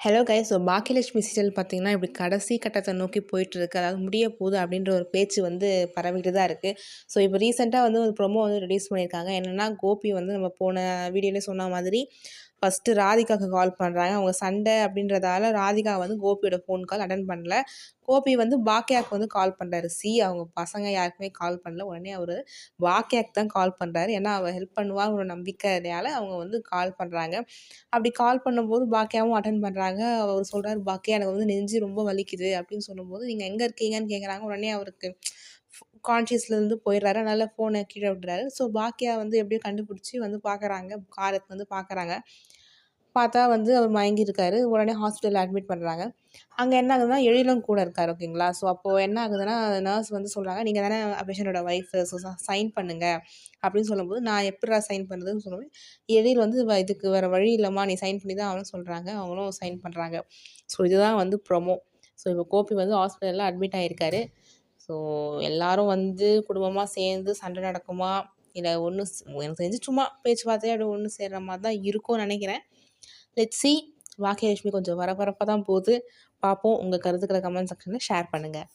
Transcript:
Hello guys so Bhagyalakshmi serial பார்த்தீங்கன்னா இப்படி கடைசி கட்டத்தை நோக்கி போயிட்டுருக்கு. அதாவது முடிய போகுது அப்படின்ற ஒரு பேச்சு வந்து பரவிட்டு தான் இருக்குது ஸோ இப்போ ரீசெண்டாக வந்து ஒரு ப்ரொமோ வந்து ரிலீஸ் பண்ணியிருக்காங்க. என்னென்னா கோபி வந்து நம்ம போன வீடியோலேயே சொன்ன மாதிரி ஃபஸ்ட்டு ராதிகாவுக்கு கால் பண்ணுறாங்க அவங்க சண்டை அப்படின்றதால ராதிகா வந்து கோபியோட ஃபோன் கால் அட்டன் பண்ணல. கோபி வந்து பாக்கியாவுக்கு வந்து கால் பண்ணுறாரு சி அவங்க பசங்க யாருக்குமே கால் பண்ணல. உடனே அவர் பாக்கியாவுக்கு தான் கால் பண்ணுறாரு ஏன்னா அவள் ஹெல்ப் பண்ணுவா ஒரு நம்பிக்கையால அவங்க வந்து கால் பண்ணுறாங்க அப்படி கால் பண்ணும்போது பாக்கியாவும் அட்டன் பண்ணுறாங்க அவர் சொல்கிறார் பாக்கியா எனக்கு வந்து நெஞ்சு ரொம்ப வலிக்குது. அப்படின்னு சொல்லும்போது நீங்கள் எங்கே இருக்கீங்கன்னு கேட்குறாங்க உடனே அவருக்கு கான்ஷியஸ்லேருந்து போயிடுறாரு. அதனால் ஃபோனை கீழே விட்டுறாரு. ஸோ பாக்கியா வந்து எப்படியோ கண்டுபிடிச்சி வந்து பார்க்குறாங்க. காரை வந்து பார்க்குறாங்க. பார்த்தா வந்து அவர் மயங்கியிருக்காரு. உடனே ஹாஸ்பிட்டலில் அட்மிட் பண்ணுறாங்க அங்கே என்ன ஆகுதுன்னா எழிலும் கூட இருக்கார் ஓகேங்களா ஸோ அப்போது என்ன ஆகுதுன்னா நர்ஸ் வந்து சொல்கிறாங்க நீங்கள் தானே பேஷண்ட்டோட ஒய்ஃபு ஸோ சைன் பண்ணுங்கள் அப்படின்னு சொல்லும்போது நான் எப்படா சைன் பண்ணுறதுன்னு சொல்லுவேன் எழில் வந்து இதுக்கு வேறு வழி இல்லைம்மா நீ சைன் பண்ணி தான் அவனும் சொல்கிறாங்க அவங்களும் சைன் பண்ணுறாங்க ஸோ இதுதான் வந்து ப்ரொமோ ஸோ இப்போ கோபி வந்து ஹாஸ்பிட்டலில் அட்மிட் ஆகியிருக்காரு ஸோ எல்லாரும் வந்து குடும்பமாக சேர்ந்து சண்டை நடக்குமா? இல்லை ஒன்று எனக்கு தெரிஞ்சு சும்மா பேச்சுவார்த்தையாக அப்படி ஒன்று சேர்கிற மாதிரி தான் இருக்கும்னு நினைக்கிறேன். லெட் சி பாக்கியலட்சுமி கொஞ்சம் வரப்பரப்பாக தான் போகுது. பார்ப்போம் உங்கள் கருத்துக்களை கமெண்ட் செக்ஷனில் ஷேர் பண்ணுங்கள்